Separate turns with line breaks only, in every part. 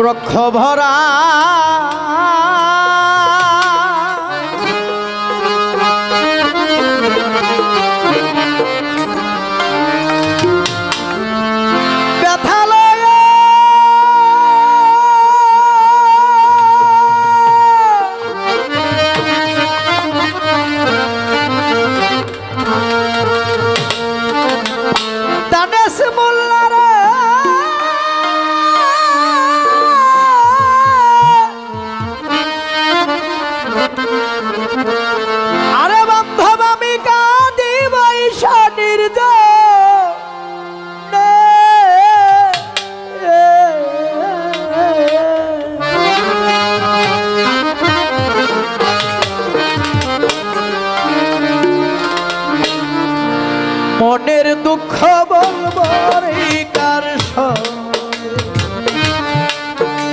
বৃক্ষ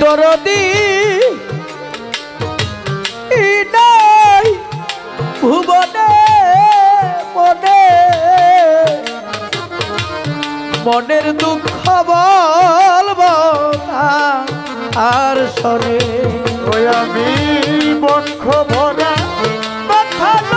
দরদি ভুবনে মনে। মনের দুঃখ বলব আর সরে
আমি বক্ষ ভরা
কথা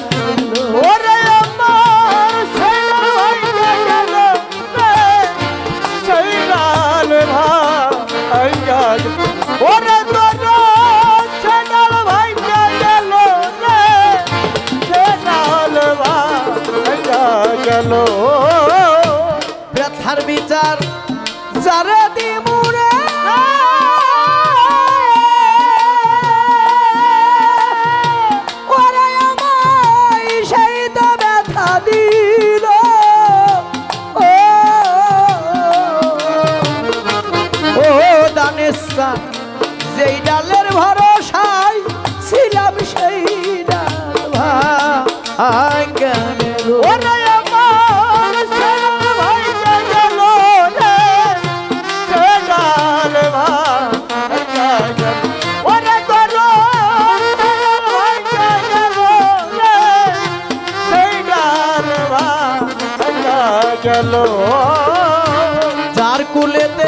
গেল। যার কুলেতে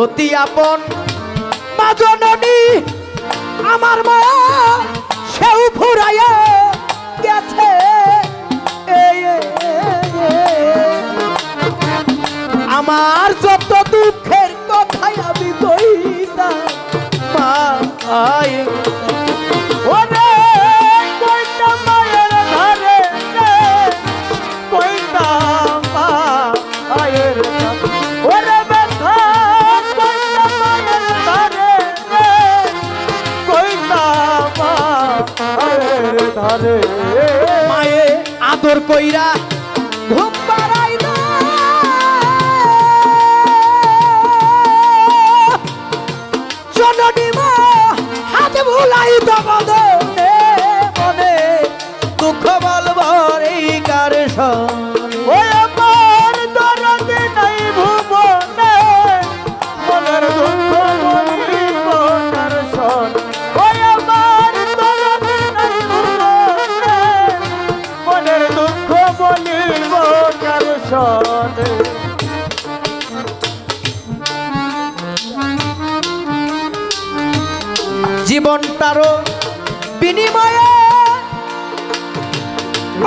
অতি আপন। মা আমার মায়া সেও ফুরাইয়া গেছে। আমার যত দুঃখের কথাই আমি কইতা মা আয়।
ধারে
মায়ে আদর কইরা ঘুম পাড়াই না জননী মা, হাত ভুলাই দবদে মনে, দুঃখ বলবর এই কার সনে।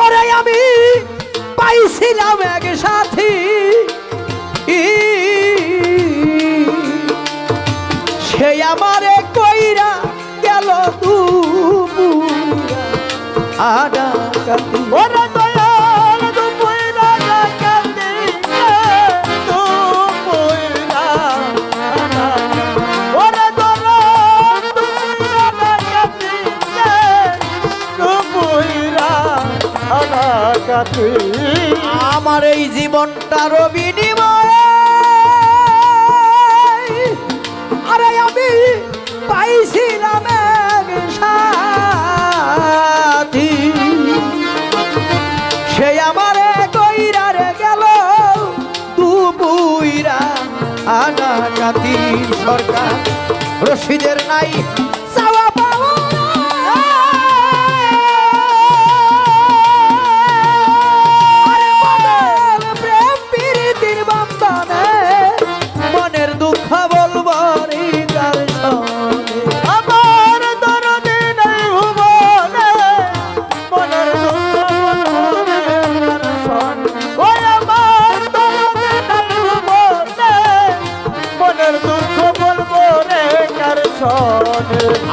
ওরে আমি পাইছিলাম এক সাথী। সে আমারে কইরা গেল তু আডা কাটি।
কান্দি
আমার এই জীবনটার বিনিময়ে আরে আমি পাইছিলাম সাথী। কইরা রে গেল সরকার। রশিদের নাই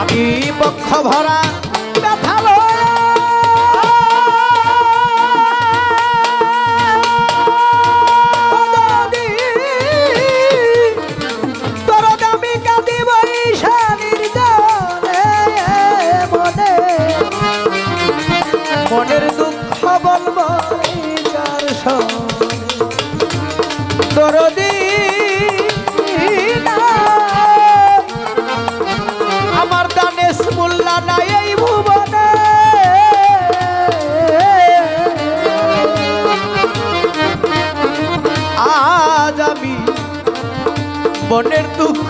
আমি পক্ষ ভরা ব্যথা মনের দুঃখ